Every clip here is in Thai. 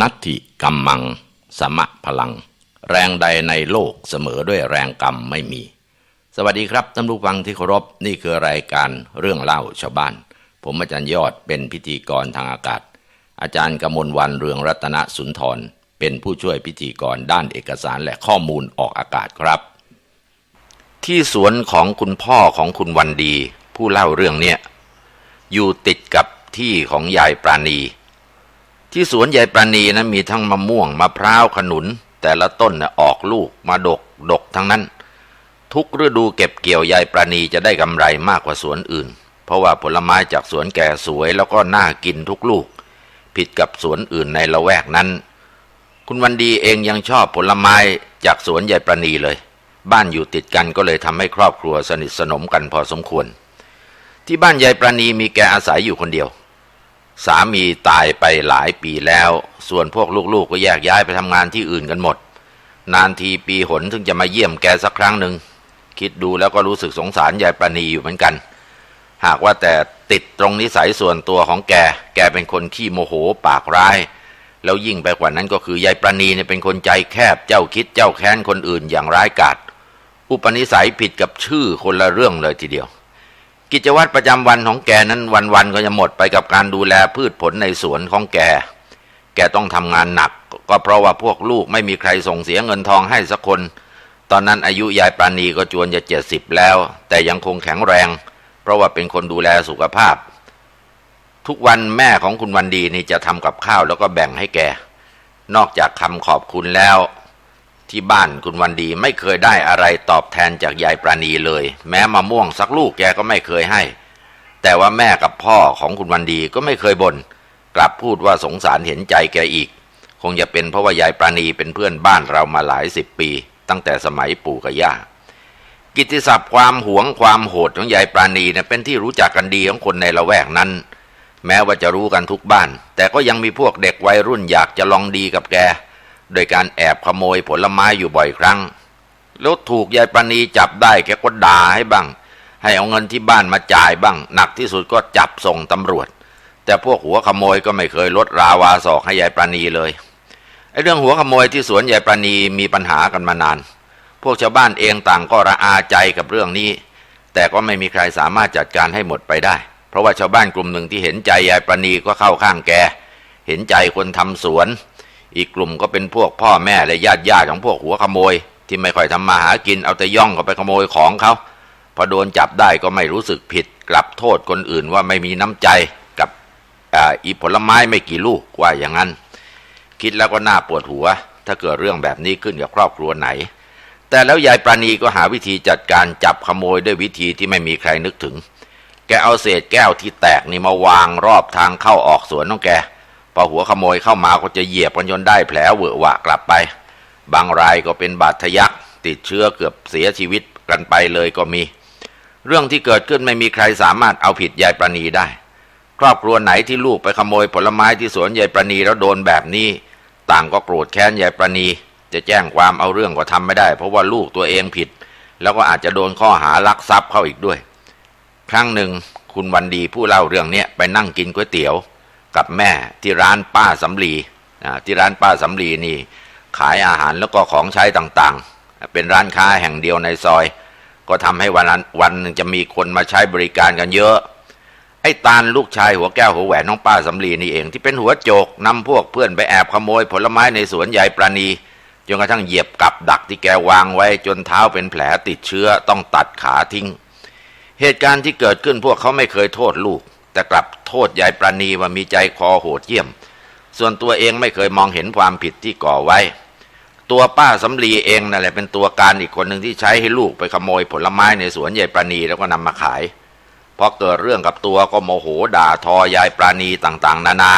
นัตถิกัมมัง สมะพลัง แรงใดในโลกเสมอด้วยแรงกรรมไม่มี สวัสดีครับท่านผู้ฟังที่เคารพนี่คือรายการเรื่องเล่าชาวบ้าน ผมอาจารย์ยอดเป็นพิธีกรทางอากาศ อาจารย์กมลวันเรืองรัตนสุนทร เป็นผู้ช่วยพิธีกรด้านเอกสารและข้อมูลออกอากาศครับ ที่สวนของคุณพ่อของคุณวันดี ผู้เล่าเรื่องเนี้ยอยู่ติดกับที่ของยายปราณี ที่สวนยายปราณีนะมีทั้งมะม่วงมะพร้าวขนุน แต่ละต้นนะออกลูกมาดกดกทั้งนั้น ทุกฤดูเก็บเกี่ยวยายปราณีจะได้กำไรมากกว่าสวนอื่น เพราะว่าผลไม้จากสวนแก่สวยแล้วก็น่ากินทุกลูก ผิดกับสวนอื่นในละแวกนั้น คุณวันดีเองยังชอบผลไม้จากสวนยายปราณีเลย บ้านอยู่ติดกันก็เลยทำให้ครอบครัวสนิทสนมกันพอสมควร ที่บ้านยายปราณีมีแกอาศัยอยู่คนเดียว สามีตายไปหลายปีแล้ว ส่วนพวกลูกๆก็แยกย้ายไปทำงานที่อื่นกันหมด นานทีปีหนถึงจะมาเยี่ยมแกสักครั้งหนึ่งคิดดูแล้วก็รู้สึกสงสารยายปราณีอยู่เหมือนกัน หากว่าแต่ติดตรงนิสัยส่วนตัวของแก แกเป็นคนขี้โมโหปากร้าย แล้วยิ่งไปกว่านั้นก็คือยายปราณีเนี่ยเป็นคนใจแคบเจ้าคิดเจ้าแค้นคนอื่นอย่างร้ายกาจอุปนิสัยผิดกับชื่อคนละเรื่องเลยทีเดียว กิจวัตรประจำวันของแกนั้นวันๆก็จะหมดไปกับการดูแลพืชผลในสวนของแก แกต้องทำงานหนัก ก็เพราะว่าพวกลูกไม่มีใครส่งเสียเงินทองให้สักคน ตอนนั้นอายุยายปราณีก็จวนจะเจ็ดสิบแล้ว แต่ยังคงแข็งแรง เพราะว่าเป็นคนดูแลสุขภาพ ทุกวันแม่ของคุณวันดีนี่จะทำกับข้าวแล้วก็แบ่งให้แก นอกจากคำขอบคุณแล้ว ที่บ้านคุณวันดีไม่เคยได้อะไรตอบแทนจากยายปราณีเลย แม้มะม่วงสักลูกแกก็ไม่เคยให้ แต่ว่าแม่กับพ่อของคุณวันดีก็ไม่เคยบน่นกลับพูดว่าสงสารเห็นใจแกอีก คงจะเป็นเพราะว่ายายปราณีเป็นเพื่อนบ้านเรามาหลายสิบปี ตั้งแต่สมัยปู่กับย่ากิตติศัพท์ความหวงความโหดของยายปราณีเนี่ยเป็นที่รู้จักกันดีของคนในละแวกนั้น แม้ว่าจะรู้กันทุกบ้าน แต่ก็ยังมีพวกเด็กวัยรุ่นอยากจะลองดีกับแก โดยการแอบขโมยผลไม้อยู่บ่อยครั้ง แล้วถูกยายปราณีจับได้แกก็ด่าให้บ้าง ให้เอาเงินที่บ้านมาจ่ายบ้าง หนักที่สุดก็จับส่งตำรวจ แต่พวกหัวขโมยก็ไม่เคยลดราวาศอกให้ยายปราณีเลยไอ้เรื่องหัวขโมยที่สวนยายปราณีมีปัญหากันมานาน พวกชาวบ้านเองต่างก็ระอาใจกับเรื่องนี้ แต่ก็ไม่มีใครสามารถจัดการให้หมดไปได้ เพราะว่าชาวบ้านกลุ่มหนึ่งที่เห็นใจยายปราณีก็เข้าข้างแก เห็นใจคนทำสวน อีกกลุ่มก็เป็นพวกพ่อแม่และญาติญาติของพวกหัวขโมย ที่ไม่ค่อยทำมาหากินเอาแต่ย่องก็ไปขโมยของเขาพอโดนจับได้ก็ไม่รู้สึกผิด กลับโทษคนอื่นว่าไม่มีน้ำใจกับอีผลไม้ไม่กี่ลูกว่าอย่างนั้น คิดแล้วก็น่าปวดหัว ถ้าเกิดเรื่องแบบนี้ขึ้นกับครอบครัวไหน แต่แล้วยายปราณีก็หาวิธีจัดการจับขโมยด้วยวิธีที่ไม่มีใครนึกถึง แกเอาเศษแก้วที่แตกนี่มาวางรอบทางเข้าออกสวนของแก พอหัวขโมยเข้ามาก็จะเหยียบกันจนได้แผลเวอะหวะกลับไป บางรายก็เป็นบาดทะยักติดเชื้อเกือบเสียชีวิตกันไปเลยก็มี เรื่องที่เกิดขึ้นไม่มีใครสามารถเอาผิดยายปราณีได้ ครอบครัวไหนที่ลูกไปขโมยผลไม้ที่สวนยายปราณีแล้วโดนแบบนี้ ต่างก็โกรธแค้นยายปราณีจะแจ้งความเอาเรื่องก็ทำไม่ได้ เพราะว่าลูกตัวเองผิด แล้วก็อาจจะโดนข้อหารักทรัพย์เข้าอีกด้วย ครั้งหนึ่งคุณวันดีผู้เล่าเรื่องเนี้ยไปนั่งกินก๋วยเตี๋ยว กับแม่ที่ร้านป้าสำลีที่ร้านป้าสำลีนี่ ขายอาหารแล้วก็ของใช้ต่างๆ เป็นร้านค้าแห่งเดียวในซอย ก็ทำให้วันวันหนึงจะมีคนมาใช้บริการกันเยอะ ไอ้ตาลลูกชายหัวแก้วหัวแหวนน้องป้าสำลีนี่เอง ที่เป็นหัวโจกนำพวกเพื่อนไปแอบขโมยผลไม้ในสวนยายปราณีจนกระทั่งเหยียบกับดักที่แกวางไว้จนเท้าเป็นแผลติดเชื้อต้องตัดขาทิ้ง เหตุการณ์ที่เกิดขึ้นพวกเขาไม่เคยโทษลูก แต่กลับโทษยายปราณีว่ามีใจคอโหดเยี่ยม ส่วนตัวเองไม่เคยมองเห็นความผิดที่ก่อไว้ ตัวป้าสำลีเองนั่นแหละเป็นตัวการอีกคนหนึ่งที่ใช้ให้ลูกไปขโมยผลไม้ในสวนยายปราณีแล้วก็นำมาขายพอเกิดเรื่องกับตัวก็โมโหด่าทอยายปราณีต่างๆ นานา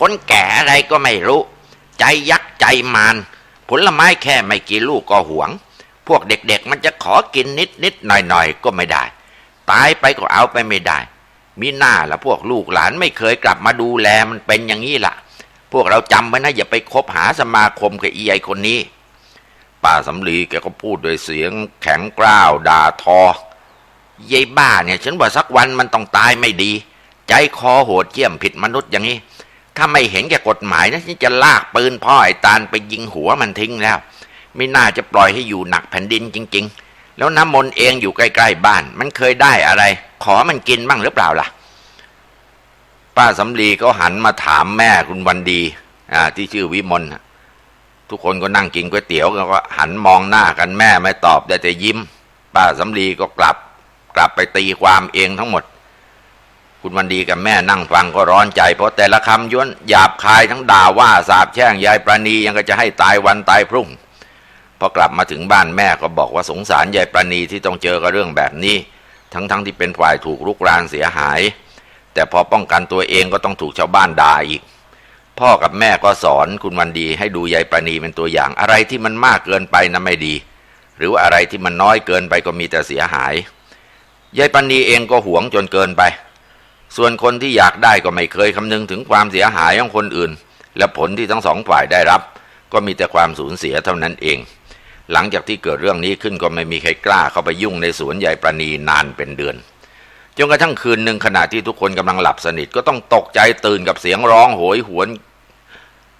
คนแก่อะไรก็ไม่รู้ ใจยักษ์ใจมารผลไม้แค่ไม่กี่ลูกก็หวง พวกเด็กๆมันจะขอกินนิดๆหน่อยๆก็ไม่ได้ ตายไปก็เอาไปไม่ได้ มีหน้าละพวกลูกหลานไม่เคยกลับมาดูแลมันเป็นอย่างนี้ล่ะ พวกเราจำไว้นะอย่าไปคบหาสมาคมกับอีไอคนนี้ ป้าสำลีแกก็พูดด้วยเสียงแข็งกร้าวด่าทอยายบ้าเนี่ยฉันว่าสักวันมันต้องตายไม่ดี ใจคอโหดเยี่ยมผิดมนุษย์อย่างนี้ ถ้าไม่เห็นแก่กฎหมายนะฉันจะลากปืนพ่อไอ้ตาลไปยิงหัวมันทิ้งแล้ว ไม่น่าจะปล่อยให้อยู่หนักแผ่นดินจริง ๆ แล้วน้ำมนต์เองอยู่ใกล้ๆบ้าน มันเคยได้อะไร ขอมันกินบ้างหรือเปล่าล่ะ ป้าสำลีก็หันมาถามแม่คุณวันดี อ่า ที่ชื่อวิมลทุกคนก็นั่งกินก๋วยเตี๋ยวแล้วก็หันมองหน้ากันแม่ไม่ตอบได้แต่ยิ้ม ป้าสำลีก็กลับ กลับไปตีความเองทั้งหมด คุณวันดีกับแม่นั่งฟังก็ร้อนใจ เพราะแต่ละคำย้วนหยาบคายทั้งด่าว่าสาบแช่งยายประณียังก็จะให้ตายวันตายพรุ่งพอกลับมาถึงบ้านแม่ก็บอกว่าสงสารยายประณีที่ต้องเจอกับเรื่องแบบนี้ ทั้งๆทที่เป็นฝ่ายถูกลุกรานเสียหาย แต่พอป้องกันตัวเองก็ต้องถูกชาวบ้านด่าอีก พ่อกับแม่ก็สอนคุณวันดีให้ดูยายปณีเป็นตัวอย่างอะไรที่มันมากเกินไปนะไม่ดี หรือว่าอะไรที่มันน้อยเกินไปก็มีแต่เสียหายยายปณีเองก็หวงจนเกินไป ส่วนคนที่อยากได้ก็ไม่เคยคำนึงถึงความเสียหายของคนอื่น และผลที่ทั้งสองฝ่ายได้รับ ก็มีแต่ความสูญเสียเท่านั้นเอง หลังจากที่เกิดเรื่องนี้ขึ้นก็ไม่มีใครกล้าเข้าไปยุ่งในสวนยายประณีนานเป็นเดือนจนกระทั่งคืนหนึ่งขณะที่ทุกคนกำลังหลับสนิทก็ต้องตกใจตื่นกับเสียงร้องโหยหวน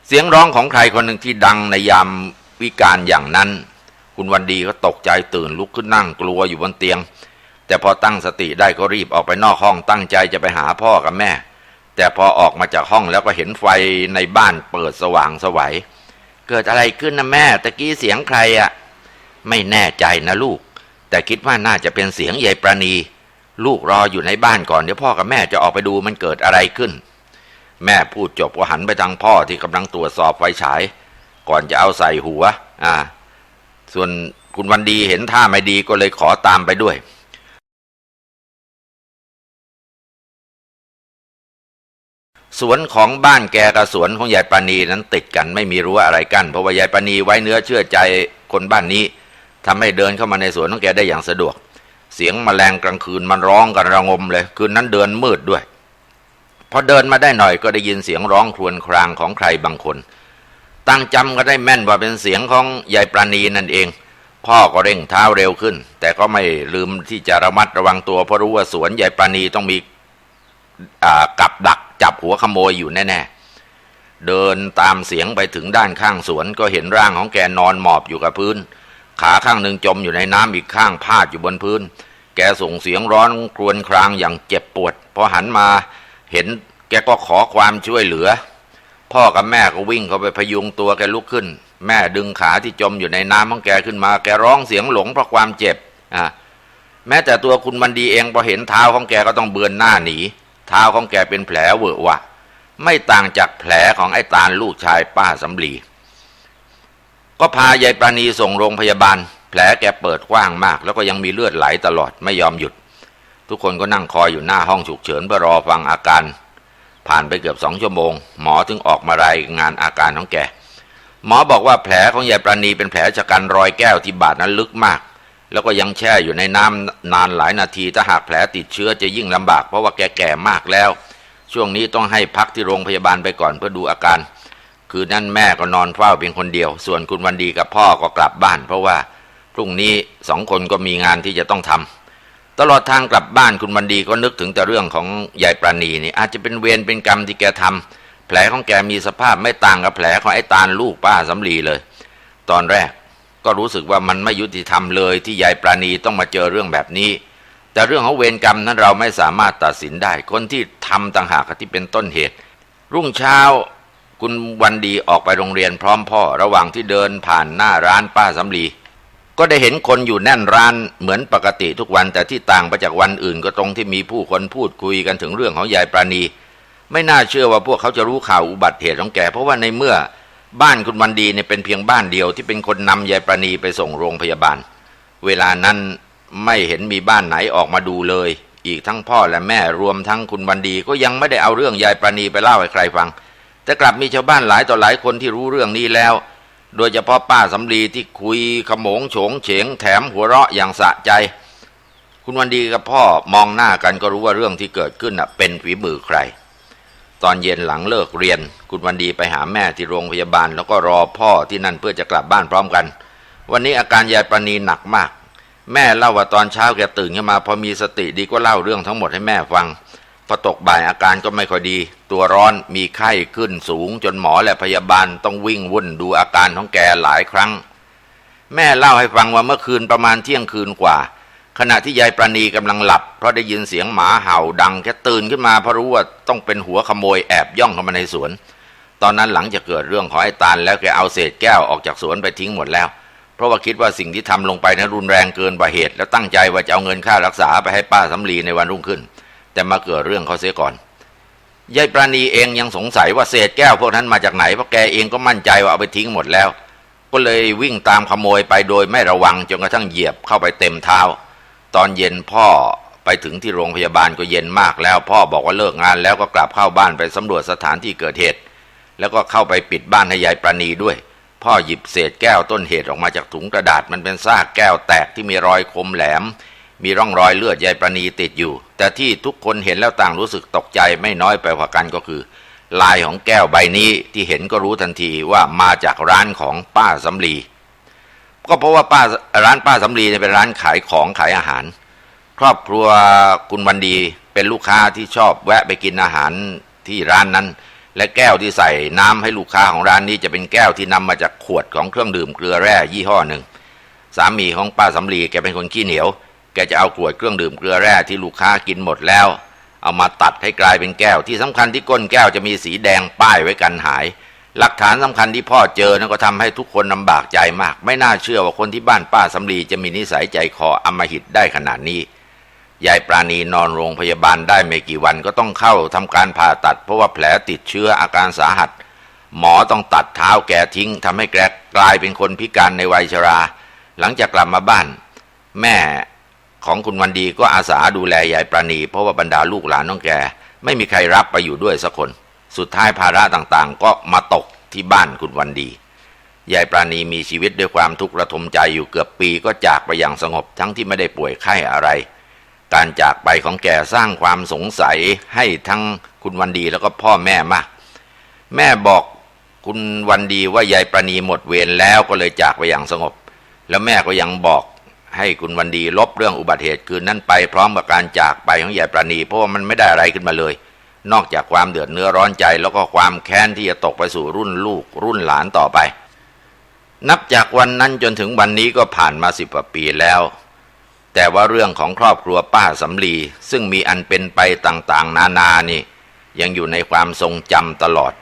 เสียงร้องของใครคนหนึ่งที่ดังในยามวิการอย่างนั้น คุณวันดีก็ตกใจตื่นลุกขึ้นนั่งกลัวอยู่บนเตียง แต่พอตั้งสติได้ก็รีบออกไปนอกห้องตั้งใจจะไปหาพ่อกับแม่ แต่พอออกมาจากห้องแล้วก็เห็นไฟในบ้านเปิดสว่างสวัย เกิดอะไรขึ้นนะแม่ตะกี้เสียงใครอะไม่แน่ใจนะลูก แต่คิดว่าน่าจะเป็นเสียงยายประณี ลูกรออยู่ในบ้านก่อนเดี๋ยวพ่อกับแม่จะออกไปดูมันเกิดอะไรขึ้น แม่พูดจบก็หันไปทางพ่อที่กำลังตรวจสอบไฟฉาย ก่อนจะเอาใส่หัว อ่า ส่วนคุณวันดีเห็นท่าไม่ดีก็เลยขอตามไปด้วย สวนของบ้านแกกับสวนของยายปานีนั้นติดกันไม่มีรั้วอะไรกั้นเพราะว่ายายปานีไว้เนื้อเชื่อใจคนบ้านนี้ทำให้เดินเข้ามาในสวนของแกได้อย่างสะดวก เสียงแมลงกลางคืนมันร้องกันระงมเลย คืนนั้นเดินมืดด้วย พอเดินมาได้หน่อยก็ได้ยินเสียงร้องครวญครางของใครบางคน ตั้งจำก็ได้แม่นว่าเป็นเสียงของยายปราณีนั่นเอง พ่อก็เร่งเท้าเร็วขึ้น แต่ก็ไม่ลืมที่จะระมัดระวังตัวเพราะรู้ว่าสวนยายปราณีต้องมีกับดัก จับหัวขโมยอยู่แน่ๆ เดินตามเสียงไปถึงด้านข้างสวนก็เห็นร่างของแกนอนหมอบอยู่กับพื้น ขาข้างหนึ่งจมอยู่ในน้ำอีกข้างพาดอยู่บนพื้น แกส่งเสียงร้อนครวญครางอย่างเจ็บปวด พอหันมาเห็นแกก็ขอความช่วยเหลือ พ่อกับแม่ก็วิ่งเข้าไปพยุงตัวแกลุกขึ้น แม่ดึงขาที่จมอยู่ในน้ำของแกขึ้นมา แกร้องเสียงหลงเพราะความเจ็บอะแม้แต่ตัวคุณวันดีเองพอเห็นเท้าของแกก็ต้องเบือนหน้าหนี เท้าของแกเป็นแผลเวอะวะ ไม่ต่างจากแผลของไอ้ตาลลูกชายป้าสำลี ก็พายายปราณีส่งโรงพยาบาล แผลแกเปิดกว้างมาก แล้วก็ยังมีเลือดไหลตลอดไม่ยอมหยุด ทุกคนก็นั่งคอยอยู่หน้าห้องฉุกเฉินเพื่อรอฟังอาการ ผ่านไปเกือบสองชั่วโมง หมอถึงออกมารายงานอาการของแกหมอบอกว่าแผลของยายปราณีเป็นแผลชะกันรอยแก้วที่บาดนั้นลึกมาก แล้วก็ยังแช่อยู่ในน้ำนานหลายนาที ถ้าหากแผลติดเชื้อจะยิ่งลำบากเพราะว่าแกแก่มากแล้ว ช่วงนี้ต้องให้พักที่โรงพยาบาลไปก่อนเพื่อดูอาการ คืนนั้นแม่ก็นอนเฝ้าเพียงคนเดียว ส่วนคุณวันดีกับพ่อก็กลับบ้าน เพราะว่าพรุ่งนี้สองคนก็มีงานที่จะต้องทำตลอดทางกลับบ้านคุณวันดีก็นึกถึงแต่เรื่องของยายปราณีนี่อาจจะเป็นเวรเป็นกรรมที่แกทำแผลของแกมีสภาพไม่ต่างกับแผลของไอ้ตาลลูกป้าสำลีเลย ตอนแรก ก็รู้สึกว่ามันไม่ยุติธรรมเลยที่ยายปราณีต้องมาเจอเรื่องแบบนี้ แต่เรื่องของเวรกรรมนั้นเราไม่สามารถตัดสินได้ คนที่ทำต่างหากที่เป็นต้นเหตุ รุ่งเช้าคุณวันดีออกไปโรงเรียนพร้อมพ่อ ระหว่างที่เดินผ่านหน้าร้านป้าสำลีก็ได้เห็นคนอยู่แน่นร้านเหมือนปกติทุกวันแต่ที่ต่างไปจากวันอื่นก็ตรงที่มีผู้คนพูดคุยกันถึงเรื่องของยายปราณี ไม่น่าเชื่อว่าพวกเขาจะรู้ข่าวอุบัติเหตุของแกเพราะว่าในเมื่อ บ้านคุณวันดีเนี่ยเป็นเพียงบ้านเดียวที่เป็นคนนำยายปราณีไปส่งโรงพยาบาล เวลานั้นไม่เห็นมีบ้านไหนออกมาดูเลย อีกทั้งพ่อและแม่รวมทั้งคุณวันดีก็ยังไม่ได้เอาเรื่องยายปราณีไปเล่าให้ใครฟัง แต่กลับมีชาวบ้านหลายต่อหลายคนที่รู้เรื่องนี้แล้ว โดยเฉพาะป้าสำลีที่คุยขโมงโฉงเฉงแถมหัวเราะอย่างสะใจ คุณวันดีกับพ่อมองหน้ากันก็รู้ว่าเรื่องที่เกิดขึ้นน่ะเป็นฝีมือใคร ตอนเย็นหลังเลิกเรียน คุณวันดีไปหาแม่ที่โรงพยาบาล แล้วก็รอพ่อที่นั่นเพื่อจะกลับบ้านพร้อมกัน วันนี้อาการยายปาณีหนักมาก แม่เล่าว่าตอนเช้าแกตื่นขึ้นมาพอมีสติดีก็เล่าเรื่องทั้งหมดให้แม่ฟังพอตกบ่ายอาการก็ไม่ค่อยดี ตัวร้อนมีไข้ขึ้นสูง จนหมอและพยาบาลต้องวิ่งวุ่นดูอาการของแกหลายครั้ง แม่เล่าให้ฟังว่าเมื่อคืนประมาณเที่ยงคืนกว่า ขณะที่ยายประณีกำลังหลับ เพราะได้ยินเสียงหมาเห่าดังแค่ตื่นขึ้นมาเพราะรู้ว่าต้องเป็นหัวขโมยแอบย่องเข้ามาในสวน ตอนนั้นหลังจากเกิดเรื่องของไอ้ตาลแล้วแกเอาเศษแก้วออกจากสวนไปทิ้งหมดแล้ว เพราะว่าคิดว่าสิ่งที่ทำลงไปนั้นรุนแรงเกินกว่าเหตุ แล้วตั้งใจว่าจะเอาเงินค่ารักษาไปให้ป้าสำลีในวันรุ่งขึ้น แต่มาเกิดเรื่องเขาเสียก่อนยายปราณีเองยังสงสัยว่าเศษแก้วพวกนั้นมาจากไหนเพราะแกเองก็มั่นใจว่าเอาไปทิ้งหมดแล้ว ก็เลยวิ่งตามขโมยไปโดยไม่ระวังจนกระทั่งเหยียบเข้าไปเต็มเท้า ตอนเย็นพ่อไปถึงที่โรงพยาบาลก็เย็นมากแล้วพ่อบอกว่าเลิกงานแล้วก็กลับเข้าบ้านไปสำรวจสถานที่เกิดเหตุ แล้วก็เข้าไปปิดบ้านให้ยายปราณีด้วย พ่อหยิบเศษแก้วต้นเหตุออกมาจากถุงกระดาษมันเป็นซากแก้วแตกที่มีรอยคมแหลม มีร่องรอยเลือดยายประณีติดอยู่ แต่ที่ทุกคนเห็นแล้วต่างรู้สึกตกใจไม่น้อยไปกว่ากันก็คือ ลายของแก้วใบนี้ที่เห็นก็รู้ทันทีว่ามาจากร้านของป้าสำลี ก็เพราะว่าป้าร้านป้าสำลีเนี่ยเป็นร้านขายของขายอาหาร ครอบครัวคุณวันดีเป็นลูกค้าที่ชอบแวะไปกินอาหารที่ร้านนั้น และแก้วที่ใส่น้ำให้ลูกค้าของร้านนี้จะเป็นแก้วที่นำมาจากขวดของเครื่องดื่มเกลือแร่ยี่ห้อหนึ่งสามีของป้าสำลีแกเป็นคนขี้เหนียว แกจะเอาขวดเครื่องดื่มเกลือแร่ที่ลูกค้ากินหมดแล้ว เอามาตัดให้กลายเป็นแก้วที่สำคัญที่ก้นแก้วจะมีสีแดงป้ายไว้กันหาย หลักฐานสำคัญที่พ่อเจอนั่นก็ทำให้ทุกคนลำบากใจมาก ไม่น่าเชื่อว่าคนที่บ้านป้าสำลีจะมีนิสัยใจคออำมหิตได้ขนาดนี้ยายปราณีนอนโรงพยาบาลได้ไม่กี่วันก็ต้องเข้าทำการผ่าตัด เพราะว่าแผลติดเชื้ออาการสาหัส หมอต้องตัดเท้าแกทิ้งทำให้แกกลายเป็นคนพิการในวัยชรา หลังจากกลับมาบ้าน แม่ของคุณวันดีก็อาสาดูแลยายปราณี เพราะว่าบรรดาลูกหลานน้องแก ไม่มีใครรับไปอยู่ด้วยสักคน สุดท้ายภาระต่างๆ ก็มาตกที่บ้านคุณวันดียายปราณีมีชีวิตด้วยความทุกข์ระทมใจอยู่เกือบปีก็จากไปอย่างสงบทั้งที่ไม่ได้ป่วยไข้อะไร การจากไปของแกสร้างความสงสัยให้ทั้งคุณวันดีแล้วก็พ่อแม่มาก แม่บอกคุณวันดีว่ายายประณีหมดเวรแล้วก็เลยจากไปอย่างสงบ แล้วแม่ก็ยังบอกให้คุณวันดีลบเรื่องอุบัติเหตุคืนนั้นไปพร้อมกับการจากไปของยายประณีเพราะว่ามันไม่ได้อะไรขึ้นมาเลย นอกจากความเดือดเนื้อร้อนใจ แล้วก็ความแค้นที่จะตกไปสู่รุ่นลูกรุ่นหลานต่อไป นับจากวันนั้นจนถึงวันนี้ก็ผ่านมาสิบกว่าปีแล้ว แต่ว่าเรื่องของครอบครัวป้าสำลีซึ่งมีอันเป็นไปต่างๆ นานานี่ ยังอยู่ในความทรงจำตลอด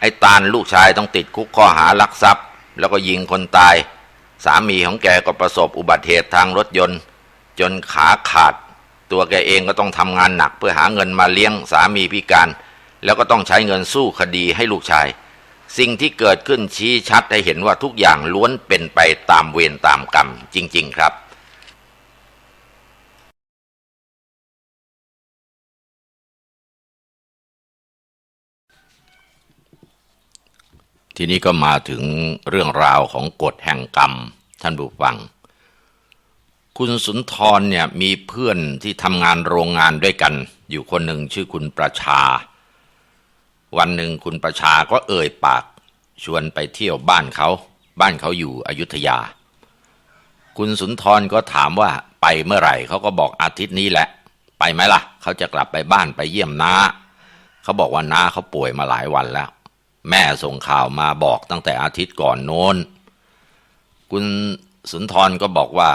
ไอ้ตาลลูกชายต้องติดคุกข้อหารักทรัพย์ แล้วก็ยิงคนตาย สามีของแกก็ประสบอุบัติเหตุทางรถยนต์ จนขาขาด ตัวแกเองก็ต้องทำงานหนักเพื่อหาเงินมาเลี้ยงสามีพิการ แล้วก็ต้องใช้เงินสู้คดีให้ลูกชาย สิ่งที่เกิดขึ้นชี้ชัดให้เห็นว่าทุกอย่างล้วนเป็นไปตามเวรตามกรรมจริง ๆ ครับทีนี้ก็มาถึงเรื่องราวของกฎแห่งกรรม ท่านผู้ฟัง คุณสุนทรเนี่ยมีเพื่อนที่ทำงานโรงงานด้วยกัน อยู่คนหนึ่งชื่อคุณประชา วันหนึ่งคุณประชาก็เอ่ยปาก ชวนไปเที่ยวบ้านเขา บ้านเขาอยู่อยุธยา คุณสุนทรก็ถามว่าไปเมื่อไหร่เขาก็บอกอาทิตย์นี้แหละ ไปไหมล่ะ เขาจะกลับไปบ้านไปเยี่ยมน้าเขาบอกว่าน้าเขาป่วยมาหลายวันแล้ว แม่ส่งข่าวมาบอกตั้งแต่อาทิตย์ก่อนโน้น คุณสุนทรก็บอกว่า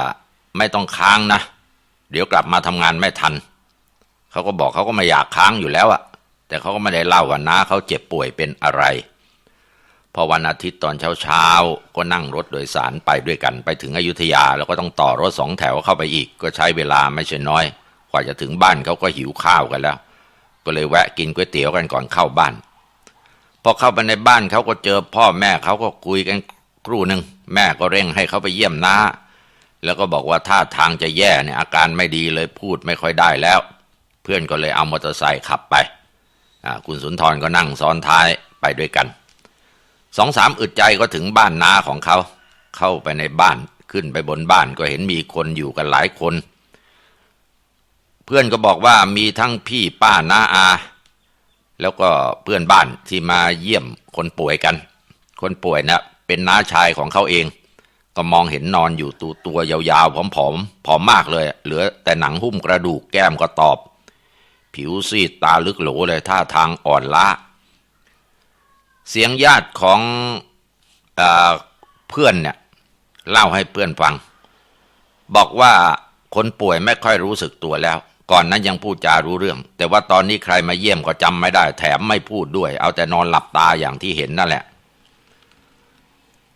ไม่ต้องค้างนะ เดี๋ยวกลับมาทำงานไม่ทัน เขาก็บอกเขาก็ไม่อยากค้างอยู่แล้วอะแต่เขาก็ไม่ได้เล่าว่าน้าเขาเจ็บป่วยเป็นอะไร พอวันอาทิตย์ตอนเช้าเช้าๆก็นั่งรถโดยสารไปด้วยกันไปถึงอยุธยา แล้วก็ต้องต่อรถสองแถวเข้าไปอีก ก็ใช้เวลาไม่ใช่น้อย กว่าจะถึงบ้านเขาก็หิวข้าวกันแล้ว ก็เลยแวะกินก๋วยเตี๋ยวกันก่อนเข้าบ้าน พอเข้าไปในบ้านเขาก็เจอพ่อแม่เขาก็คุยกันครู่หนึ่งแม่ก็เร่งให้เขาไปเยี่ยมน้า แล้วก็บอกว่าท่าทางจะแย่เนี่ยอาการไม่ดีเลยพูดไม่ค่อยได้แล้ว เพื่อนก็เลยเอามอเตอร์ไซค์ขับไปคุณสุนทรก็นั่งซ้อนท้ายไปด้วยกันสองสามอึดใจก็ถึงบ้านนาของเขา เข้าไปในบ้านขึ้นไปบนบ้านก็เห็นมีคนอยู่กันหลายคน เพื่อนก็บอกว่ามีทั้งพี่ป้าน้าอา แล้วก็เพื่อนบ้านที่มาเยี่ยมคนป่วยกัน คนป่วยน่ะเป็นน้าชายของเขาเอง ก็มองเห็นนอนอยู่ตัวตัวยาวๆผอมๆผอมมากเลย เหลือแต่หนังหุ้มกระดูกแก้มก็ตอบ ผิวซีดตาลึกโหลเลยท่าทางอ่อนล้าเสียงญาติของเอเพื่อนเนี่ยเล่าให้เพื่อนฟัง บอกว่าคนป่วยไม่ค่อยรู้สึกตัวแล้ว ก่อนนั้นยังพูดจารู้เรื่อง แต่ว่าตอนนี้ใครมาเยี่ยมก็จำไม่ได้ แถมไม่พูดด้วย เอาแต่นอนหลับตาอย่างที่เห็นนั่นแหละ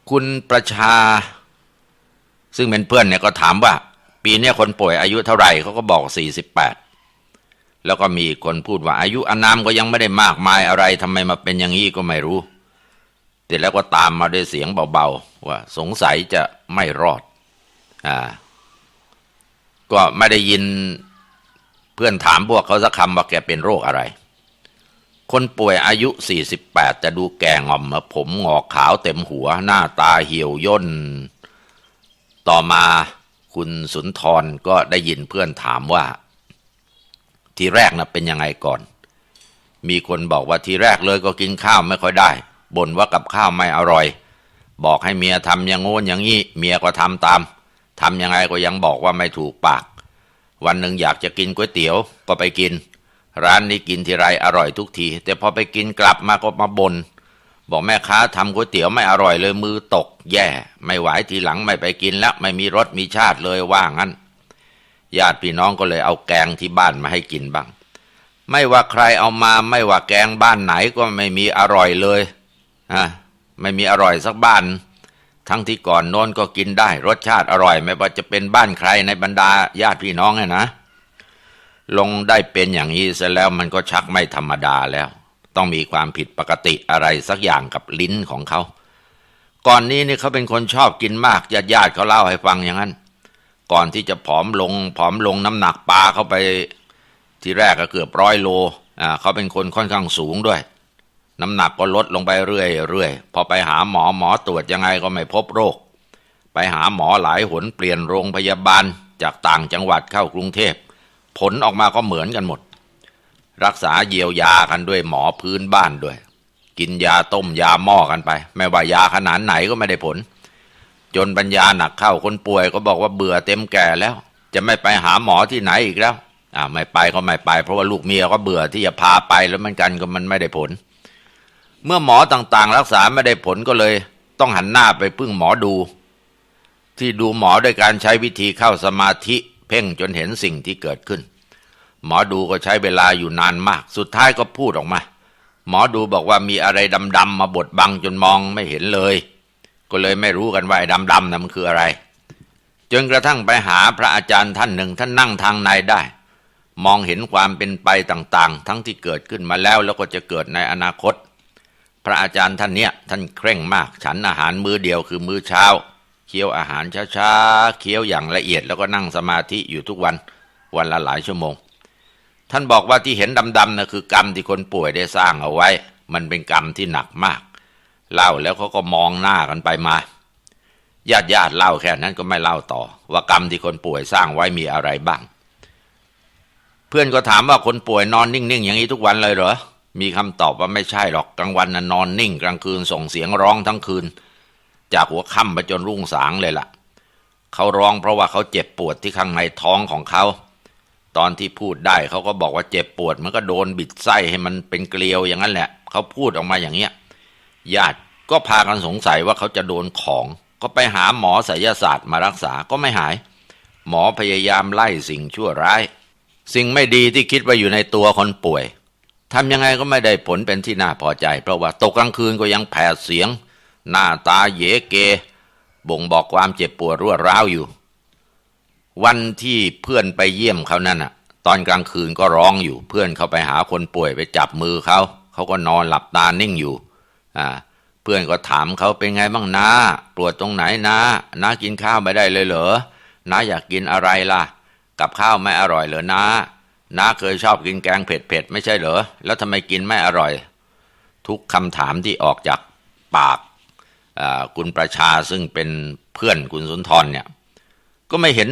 คุณประชา ซึ่งเป็นเพื่อนเนี่ยก็ถามว่า ปีนี้คนป่วยอายุเท่าไหร่เขาก็บอกสี่สิบแปดแล้วก็มีคนพูดว่าอายุอนามก็ยังไม่ได้มากมายอะไรทำไมมาเป็นอย่างนี้ก็ไม่รู้แต่แล้วก็ตามมาด้วยเสียงเบาๆว่าสงสัยจะไม่รอดอ่าก็ไม่ได้ยินเพื่อนถามพวกเขาสักคำว่าแกเป็นโรคอะไร คนป่วยอายุ 48 จะดูแก่งอมผมงอกขาวเต็มหัว หน้าตาเหี่ยวย่น ต่อมาคุณสุนทรก็ได้ยินเพื่อนถามว่า ทีแรกนะเป็นยังไงก่อน มีคนบอกว่าทีแรกเลยก็กินข้าวไม่ค่อยได้บ่นว่ากับข้าวไม่อร่อย บอกให้เมียทำอย่างโน้นอย่างนี้ เมียก็ทำตามทำยังไงก็ยังบอกว่าไม่ถูกปาก วันหนึ่งอยากจะกินก๋วยเตี๋ยวก็ไปกิน ร้านนี้กินทีไรอร่อยทุกที แต่พอไปกินกลับมาก็มาบน่น บอกแม่ค้าทำก๋วยเตี๋ยวไม่อร่อยเลยมือตก แย่ ไม่ไหวทีหลังไม่ไปกินแล้วไม่มีรสมีชาติเลยว่างั้น ญาติพี่น้องก็เลยเอาแกงที่บ้านมาให้กินบ้าง ไม่ว่าใครเอามาไม่ว่าแกงบ้านไหนก็ไม่มีอร่อยเลยอะไม่มีอร่อยสักบ้าน ทั้งที่ก่อนโน้นก็กินได้ รสชาติอร่อย ไม่ว่าจะเป็นบ้านใครในบรรดาญาติพี่น้องไงนะ ลงได้เป็นอย่างนี้เสร็จแล้วมันก็ชักไม่ธรรมดาแล้ว ต้องมีความผิดปกติอะไรสักอย่างกับลิ้นของเขา ก่อนนี้นี่เขาเป็นคนชอบกินมากญาติญาติเขาเล่าให้ฟังอย่างนั้น ก่อนที่จะผอมลงผอมลงน้ำหนักปลาเข้าไป ทีแรกก็เกือบร้อยโลอ่าเขาเป็นคนค่อนข้างสูงด้วย น้ำหนักก็ลดลงไปเรื่อยๆพอไปหาหมอหมอตรวจยังไงก็ไม่พบโรค ไปหาหมอหลายหนเปลี่ยนโรงพยาบาลจากต่างจังหวัดเข้ากรุงเทพ ผลออกมาก็เหมือนกันหมด รักษาเยียวยากันด้วยหมอพื้นบ้านด้วย กินยาต้มยาหม้อกันไป ไม่ว่ายาขนาดไหนก็ไม่ได้ผล จนปัญญาหนักเข้าคนป่วยก็บอกว่าเบื่อเต็มแก่แล้ว จะไม่ไปหาหมอที่ไหนอีกแล้วอ่าไม่ไปก็ไม่ไป เพราะว่าลูกเมียก็เบื่อที่จะพาไปแล้วมันกันก็มันไม่ได้ผล เมื่อหมอต่างๆ รักษาไม่ได้ผลก็เลย ต้องหันหน้าไปพึ่งหมอดู ที่ดูหมอด้วยการใช้วิธีเข้าสมาธิ เพ่งจนเห็นสิ่งที่เกิดขึ้น หมอดูก็ใช้เวลาอยู่นานมาก สุดท้ายก็พูดออกมา หมอดูบอกว่ามีอะไรดำๆมาบดบังจนมองไม่เห็นเลย ก็เลยไม่รู้กันว่าดำๆนั้นมันคืออะไร จนกระทั่งไปหาพระอาจารย์ท่านหนึ่งท่านนั่งทางในได้ มองเห็นความเป็นไปต่างๆ ทั้งที่เกิดขึ้นมาแล้วแล้วก็จะเกิดในอนาคต พระอาจารย์ท่านเนี้ยท่านเคร่งมาก ฉันอาหารมื้อเดียวคือมื้อเช้าเคี้ยวอาหารช้าๆเคี้ยวอย่างละเอียดแล้วก็นั่งสมาธิอยู่ทุกวันวันละหลายชั่วโมง ท่านบอกว่าที่เห็นดำๆนะคือกรรมที่คนป่วยได้สร้างเอาไว้ มันเป็นกรรมที่หนักมาก เล่าแล้วเขาก็มองหน้ากันไปมาญาติญาติเล่าแค่นั้นก็ไม่เล่าต่อ ว่ากรรมที่คนป่วยสร้างไว้มีอะไรบ้าง เพื่อนก็ถามว่าคนป่วยนอนนิ่งๆ อย่างนี้ทุกวันเลยเหรอมีคำตอบว่าไม่ใช่หรอกกลางวันน่ะนอนนิ่ง กลางคืนส่งเสียงร้องทั้งคืน จากหัวค่ำไปจนรุ่งสางเลยล่ะเขาร้องเพราะว่าเขาเจ็บปวดที่ข้างในท้องของเขา ตอนที่พูดได้เขาก็บอกว่าเจ็บปวด มันก็โดนบิดไส้ให้มันเป็นเกลียวอย่างนั้นแหละ เขาพูดออกมาอย่างเงี้ยญาติก็พากันสงสัยว่าเขาจะโดนของ ก็ไปหาหมอศิลศาสตร์มารักษาก็ไม่หาย หมอพยายามไล่สิ่งชั่วร้าย สิ่งไม่ดีที่คิดว่าอยู่ในตัวคนป่วยทำยังไงก็ไม่ได้ผลเป็นที่น่าพอใจ เพราะว่าตกกลางคืนก็ยังแผดเสียง หน้าตาเยเก บ่งบอกความเจ็บปวดรวร้าวอยู่ วันที่เพื่อนไปเยี่ยมเขานั่นอะตอนกลางคืนก็ร้องอยู่เพื่อนเขาไปหาคนป่วยไปจับมือเขาเขาก็นอนหลับตานิ่งอยู่อ่าเพื่อนก็ถามเขาเป็นไงบ้างนะปวดตรงไหนนะน้ากินข้าวไม่ได้เลยเหรอน้าอยากกินอะไรล่ะ กับข้าวไม่อร่อยเหรอนะน้าเคยชอบกินแกงเผ็ดๆไม่ใช่เหรอแล้วทำไมกินไม่อร่อย ทุกคำถามที่ออกจากปากคุณประชาซึ่งเป็นเพื่อนคุณสุนทรเนี่ย ก็ไม่เห็น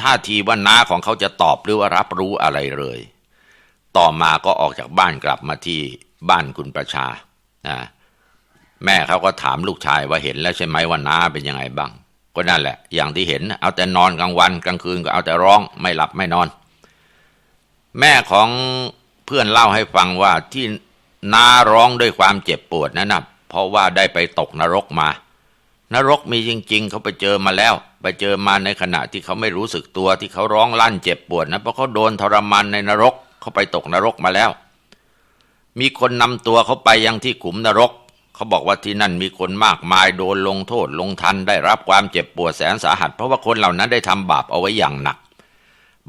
ท่าทีว่าน้าของเขาจะตอบหรือว่ารับรู้อะไรเลย ต่อมาก็ออกจากบ้านกลับมาที่บ้านคุณประชาแม่เขาก็ถามลูกชายว่าเห็นแล้วใช่ไหมว่าน้าเป็นยังไงบ้าง ก็นั่นแหละ อย่างที่เห็น เอาแต่นอนกลางวันกลางคืนก็เอาแต่ร้องไม่หลับไม่นอน แม่ของเพื่อนเล่าให้ฟังว่าที่น้าร้องด้วยความเจ็บปวดนั้นนะเพราะว่าได้ไปตกนรกมา นรกมีจริง ๆ เขาไปเจอมาแล้ว ไปเจอมาในขณะที่เขาไม่รู้สึกตัวที่เขาร้องลั่นเจ็บปวดนะเพราะเขาโดนทรมานในนรกเขาไปตกนรกมาแล้ว มีคนนำตัวเขาไปยังที่ขุมนรก เขาบอกว่าที่นั่นมีคนมากมายโดนลงโทษลงทันได้รับความเจ็บปวดแสนสาหัส เพราะว่าคนเหล่านั้นได้ทำบาปเอาไว้อย่างหนัก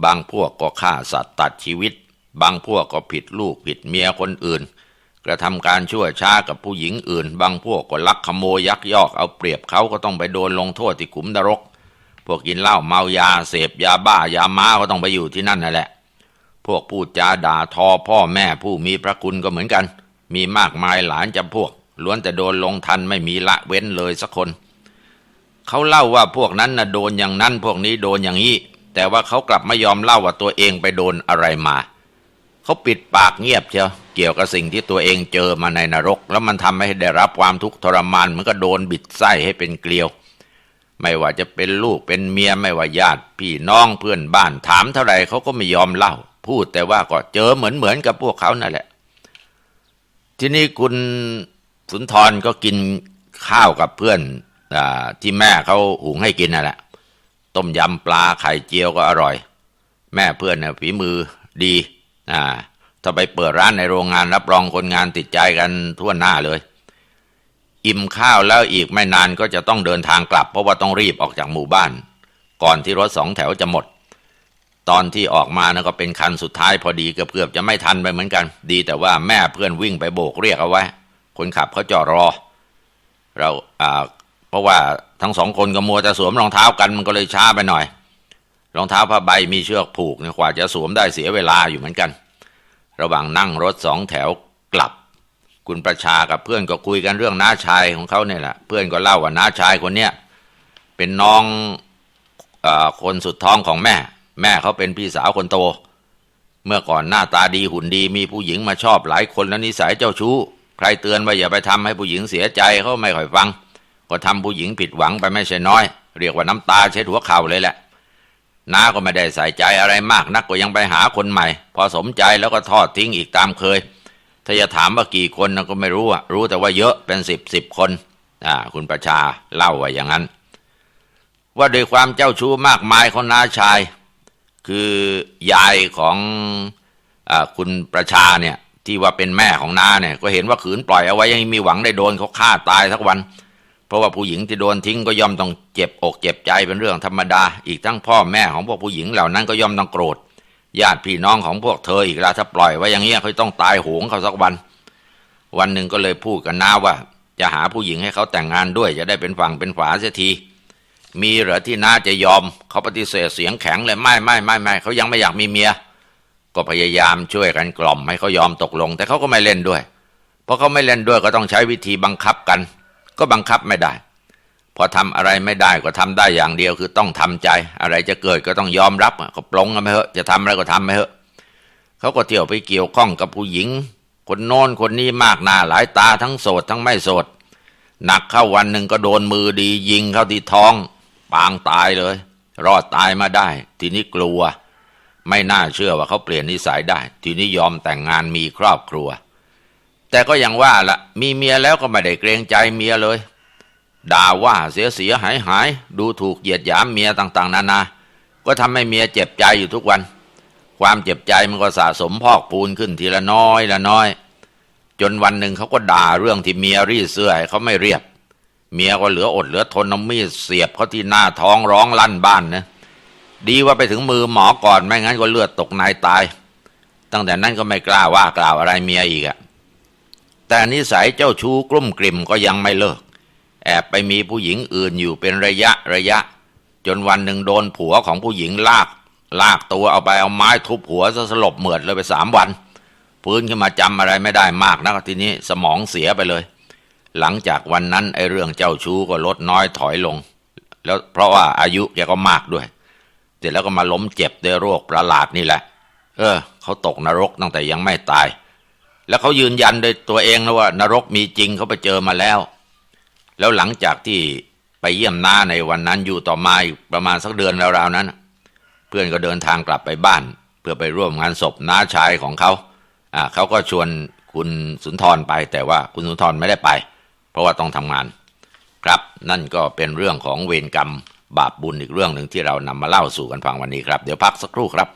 บางพวกก็ฆ่าสัตว์ตัดชีวิต บางพวกก็ผิดลูกผิดเมียคนอื่น กระทำการชั่วช้ากับผู้หญิงอื่น บางพวกก็ลักขโมยยักยอกเอาเปรียบเขาก็ต้องไปโดนลงโทษที่ขุมนรก พวกกินเหล้าเมายาเสพยาบ้ายาม้าก็ต้องไปอยู่ที่นั่นนั่นแหละ พวกพูดจาด่าทอพ่อแม่ผู้มีพระคุณก็เหมือนกัน มีมากมายหลานจำพวก ล้วนแต่โดนลงทันไม่มีละเว้นเลยสักคน เขาเล่าว่าพวกนั้นนะโดนอย่างนั้นพวกนี้โดนอย่างนี้แต่ว่าเขากลับไม่ยอมเล่าว่าตัวเองไปโดนอะไรมา เขาปิดปากเงียบเชียว เกี่ยวกับสิ่งที่ตัวเองเจอมาในนรก แล้วมันทำให้ได้รับความทุกข์ทรมานเหมันก็โดนบิดไส้ให้เป็นเกลียว ไม่ว่าจะเป็นลูกเป็นเมียไม่ว่าญาติ พี่น้องเพื่อนบ้านถามเท่าไรเขาก็ไม่ยอมเล่า พูดแต่ว่าก็เจอเหมือนเหมือนกับพวกเขานั่นแหละ ทีนี้คุณสุนทรก็กินข้าวกับเพื่อนอที่แม่เขาหุงให้กินนั่นแหละ ต้มยำปลาไข่เจียวก็อร่อย แม่เพื่อนเนี่ยฝีมือดี อ่า ถ้าไปเปิดร้านในโรงงานรับรองคนงานติดใจกันทั่วหน้าเลย อิ่มข้าวแล้วอีกไม่นานก็จะต้องเดินทางกลับ เพราะว่าต้องรีบออกจากหมู่บ้าน ก่อนที่รถสองแถวจะหมด ตอนที่ออกมานะก็เป็นคันสุดท้ายพอดีเกือบเกือบจะไม่ทันไปเหมือนกัน ดีแต่ว่าแม่เพื่อนวิ่งไปโบกเรียกเอาไว้ คนขับเขาจอดรอ เราอ่าเพราะว่าทั้งสองคนก็มัวจะสวมรองเท้ากันมันก็เลยช้าไปหน่อย รองเท้าผ้าใบมีเชือกผูกเนี่ยกว่าจะสวมได้เสียเวลาอยู่เหมือนกัน ระหว่างนั่งรถสองแถวกลับ คุณประชากับเพื่อนก็คุยกันเรื่องน้าชายของเขาเนี่ยแหละเพื่อนก็เล่าว่าน้าชายคนเนี้ยเป็นน้องอคนสุดท้องของแม่ แม่เขาเป็นพี่สาวคนโต เมื่อก่อนหน้าตาดีหุ่นดี มีผู้หญิงมาชอบหลายคนแล้วนิสัยเจ้าชู้ ใครเตือนว่าอย่าไปทำให้ผู้หญิงเสียใจเขาไม่ค่อยฟัง ก็ทำผู้หญิงผิดหวังไปไม่ใช่น้อย เรียกว่าน้ำตาเช็ดหัวเข่าเลยแหละ น้าก็ไม่ได้ใส่ใจอะไรมากนักก็ยังไปหาคนใหม่ พอสมใจแล้วก็ทอดทิ้งอีกตามเคย ถ้าจะถามว่ากี่คนนะก็ไม่รู้อะรู้แต่ว่าเยอะเป็นสิบสิบคนอ่าคุณประชาเล่าว่าอย่างนั้น ว่าโดวยความเจ้าชู้มากมายของน้าชาย คือยายของอคุณประชาเนี่ยที่ว่าเป็นแม่ของน้าเนี่ย ก็เห็นว่าขืนปล่อยเอาไว้ยังมีหวังได้โดนเขาฆ่าตายสักวัน เพราะว่าผู้หญิงที่โดนทิ้งก็ย่อมต้องเจ็บอกเจ็บใจเป็นเรื่องธรรมดา อีกทั้งพ่อแม่ของพวกผู้หญิงเหล่านั้นก็ย่อมต้องโกรธ ญาติพี่น้องของพวกเธออีกล้วถ้าปล่อยไว้อย่างเงี้ยเขาต้องตายโหงเขาสักวัน วันหนึ่งก็เลยพูดกันน้าว่า จะหาผู้หญิงให้เขาแต่งงานด้วยจะได้เป็นฝั่งเป็นฝาเสียที มีเหรอที่น้าจะยอม เขาปฏิเสธเสียงแข็งเลยไม่ไม่ไม่ไม่เขายังไม่อยากมีเมีย ก็พยายามช่วยกันกล่อมให้เขายอมตกลง แต่เขาก็ไม่เล่นด้วย เพราะเขาไม่เล่นด้วยก็ต้องใช้วิธีบังคับกัน ก็บังคับไม่ได้ พอทำอะไรไม่ได้ก็ทำได้อย่างเดียวคือต้องทำใจ อะไรจะเกิดก็ต้องยอมรับก็ปลงกันไปเถอะจะทำอะไรก็ทำไปเถอะเขาก็เที่ยวไปเกี่ยวข้องกับผู้หญิง คนโน้นคนนี้มากหน้าหลายตาทั้งโสดทั้งไม่โสดหนักเข้าวันหนึ่งก็โดนมือดียิงเข้าที่ท้อง ปางตายเลย รอดตายมาได้ ทีนี้กลัว ไม่น่าเชื่อว่าเขาเปลี่ยนนิสัยได้ ทีนี้ยอมแต่งงานมีครอบครัว แต่ก็ยังว่าละมีเมียแล้วก็ไม่ได้เกรงใจเมียเลย ด่าว่าเสียเสียหายหายดูถูกเหยียดหยามเมียต่าง ๆ นานา ก็ทำให้เมียเจ็บใจอยู่ทุกวัน ความเจ็บใจมันก็สะสมพอกพูนขึ้นทีละน้อยละน้อย จนวันหนึ่งเขาก็ด่าเรื่องที่เมียรีดเสื้อให้เขาไม่เรียบ เมียก็เหลืออดเหลือทนเอามีดเสียบเขาที่หน้าท้องร้องลั่นบ้านนะดีว่าไปถึงมือหมอก่อนไม่งั้นก็เลือดตกในตาย ตั้งแต่นั้นก็ไม่กล้าว่ากล่าวอะไรเมียอีกอะ แต่นิสัยเจ้าชู้กลุ่มกลิ่มก็ยังไม่เลิก แอบไปมีผู้หญิงอื่นอยู่เป็นระยะระยะ จนวันหนึ่งโดนผัวของผู้หญิงลาก ลากตัวเอาไปเอาไม้ทุบหัวซะสลบเหมือดเลยไปสามวันฟื้นขึ้นมาจำอะไรไม่ได้มากนะทีนี้สมองเสียไปเลย หลังจากวันนั้นไอ้เรื่องเจ้าชู้ก็ลดน้อยถอยลง แล้วเพราะว่าอายุแกก็มากด้วย เสร็จแล้วก็มาล้มเจ็บด้วยโรคประหลาดนี่แหละ เออเขาตกนรกตั้งแต่ยังไม่ตาย แล้วเขายืนยันโดยตัวเองนะว่านรกมีจริงเขาไปเจอมาแล้ว แล้วหลังจากที่ไปเยี่ยมน้าในวันนั้นอยู่ต่อมาอีกประมาณสักเดือนราวๆนั้น เพื่อนก็เดินทางกลับไปบ้าน เพื่อไปร่วมงานศพน้าชายของเขาอ่าเขาก็ชวนคุณสุนทรไป แต่ว่าคุณสุนทรไม่ได้ไป เพราะว่าต้องทำงาน ครับนั่นก็เป็นเรื่องของเวรกรรมบาปบุญอีกเรื่องหนึ่งที่เรานำมาเล่าสู่กันฟังวันนี้ครับ เดี๋ยวพักสักครู่ครับ